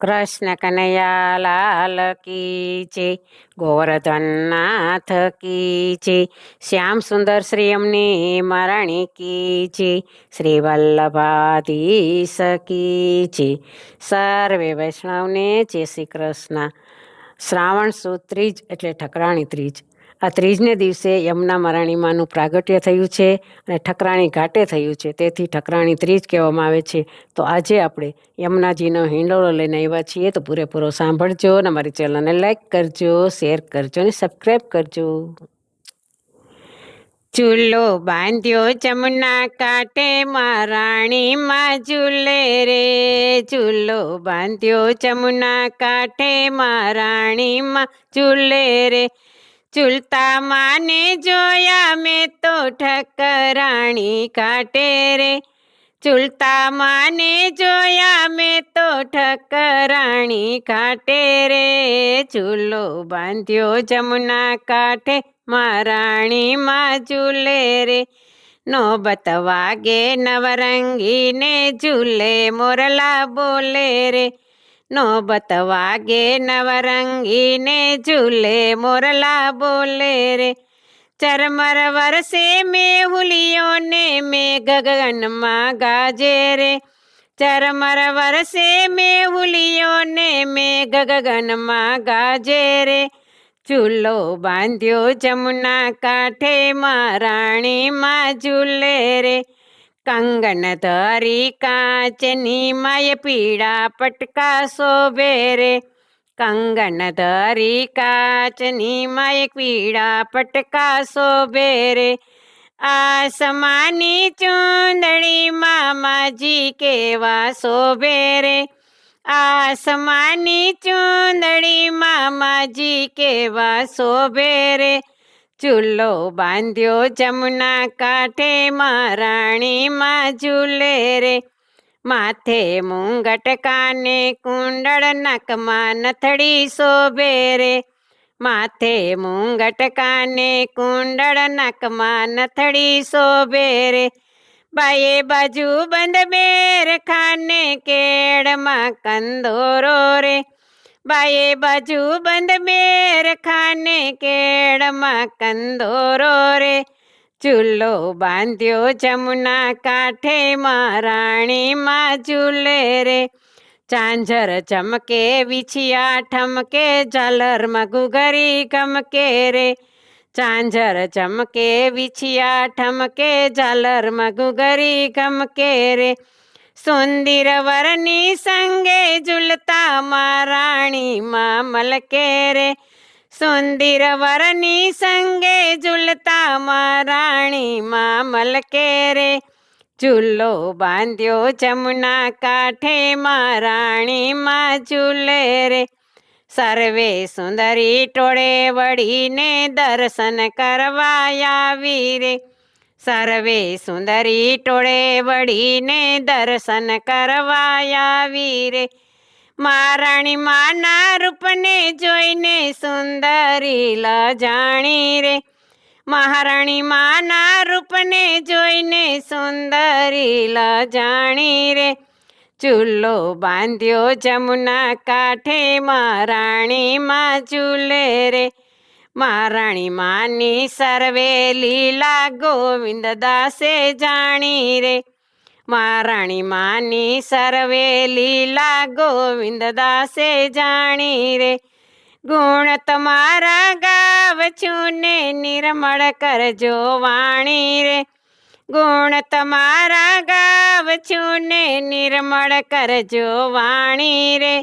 કૃષ્ણ કનૈયા લાલ કી છે, ગોવર્ધનનાથ કી છે, શ્યામ સુંદર શ્રી અમની મરણી કી છે, શ્રી વલ્લભાધીશ કી છે, સર્વે વૈષ્ણવને જય શ્રી કૃષ્ણ. શ્રાવણ સુદ એટલે ઠકરાણી ત્રીજ. આ ત્રીજને દિવસે યમુના મરાણીમાનું પ્રાગટ્ય થયું છે અને ઠકરાણી ઘાટે થયું છે. તેથી ઠકરાણી ત્રીજ કહેવામાં આવે છે. તો આજે આપણે યમુનાજીનો હિંડોળો લઈને આવ્યા છીએ. તો પૂરેપૂરો સાંભળજો અને અમારી ચેનલને લાઈક કરજો, શેર કરજો અને સબસ્ક્રાઈબ કરજો. ચૂલો બાંધ્યો જમુના કાંઠે મહારાણીમાં ઝૂલે રે. ચૂલો બાંધ્યો જમુના કાંઠે મહારાણીમાં ઝૂલે રે. ઝૂલતા માને જોયા મેં તો ઠકરાણી કાટે રે. ઝૂલતા માને જોયા મેં તો ઠકરાણી કાટે રે. ચૂલો બાંધ્યો જમુના કાંઠે, મહારાણીમાં ઝૂલે રે. નોબત વાગે નવરંગીને ઝૂલે, મોરલા બોલે રે. નોબત વાગે નવરંગીને ઝૂલે મોરલા બોલે રે ચરમર વરસે મેહુલિયોને મે મેં ગગનમાં ગાજે રે ચરમર વરસે મેહુલિયોને મે મેં ગગનમાં ગાજે રે ચૂલો બાંધ્યો જમુના કાંઠે મહારાણીમાં ઝૂલે રે કંગન ધરી કાચની માય પીળા પટકા શોભે રે કંગન ધરી કાચની માય પીળા પટકા શોભે રે આસમાની ચૂંદડી મામાજી કેવા શોભે રે આસમાની ચૂંદડી મામાજી કેવા શોભે રે ચૂલો બાંધ્યો જમુના કાંઠે મહારાણીમાં ઝૂલે રે. માથે મુંગટ કાને, કુંડળ નકમાં નથડી શોભે રે. માથે મુંગટ કાને, કુંડળ નકમાં નથડી શોભે રે. બાયે બાજુ બંધ બેર ખાને કેળમાં કંદોરો રે. બાએ બાજુ બંધ બેર ખાને કેળમાં કંદોરો રે. ચૂલો બાંધ્યો જમુના કાંઠે મહારાણીમાં ઝૂલે રે. ચાંજર ચમકે, વિછિયા ઠમકે ઝાલરમાં ઘુઘરી ગમકે રે. ચાંજર ચમકે, વિછિયા ઠમકે ઝાલરમાં ઘુઘરી ગમકે રે. સુંદર વરની સંગે ઝૂલતા મહારાણીમાં મલકે રે સુંદર વરની સંગે ઝૂલતા મહારાણીમાં મલકે રે ચૂલો બાંધ્યો જમુના કાંઠે મહારાણીમાં ઝૂલે રે સર્વે સુંદરી ટોળે વળીને દર્શન કરવા આવી રે સર્વે સુંદરી ટોળે વળીને દર્શન કરવા આવી રે મહારાણી માના રૂપને જોઈને સુંદરી લજાણી રે. મહારાણી માના રૂપને જોઈને સુંદરી લજાણી રે. ચૂલો બાંધ્યો જમુના કાંઠે મહારાણીમાં ચૂલે રે. મહારાણી માની સર્વે લીલા ગોવિંદ દાસે જાણી રે. મહારાણી માની સર્વે લીલા ગોવિંદ દાસે જાણી રે. ગુણ તમારા ગાવ છું ને નિર્મળ કરજો વાણી રે. ગુણ તમારા ગાવ છું ને નિર્મળ કરજો વાણી રે.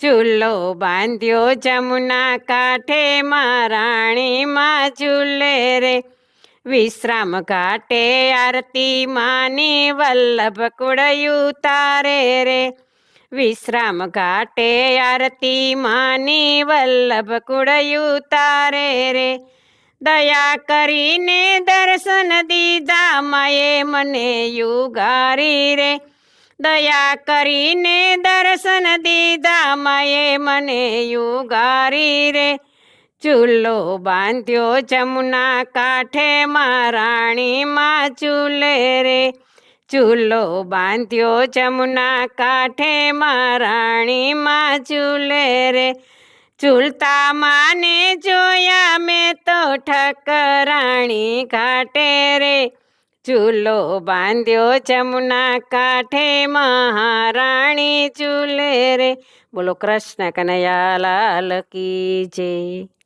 ચૂલો બાંધ્યો જમુના કાંઠે મહારાણીમાં ઝૂલે રે. વિશ્રામ ઘાટે આરતી માની વલ્લભ કુડયું તારે રે. વિશ્રામ ઘાટે આરતી માની વલ્લભ કુડયું તારે રે. દયા કરીને દર્શન દીધા માએ મને યુગારી રે. દયા કરીને દર્શન દીધા માએ મને યુગારી રે. ચૂલો બાંધ્યો જમુના કાંઠે મહારાણીમાં ચૂલે રે. ચૂલો બાંધ્યો જમુના કાંઠે મહારાણીમાં ચૂલે રે. ચૂલતા માને જોયા મેં તો ઠકરાણી ઘાટે રે. ચૂલો બાંધ્યો જમુના કાંઠે મહારાણી ચૂલે રે. બોલો કૃષ્ણ કનૈયા લાલ કી જય.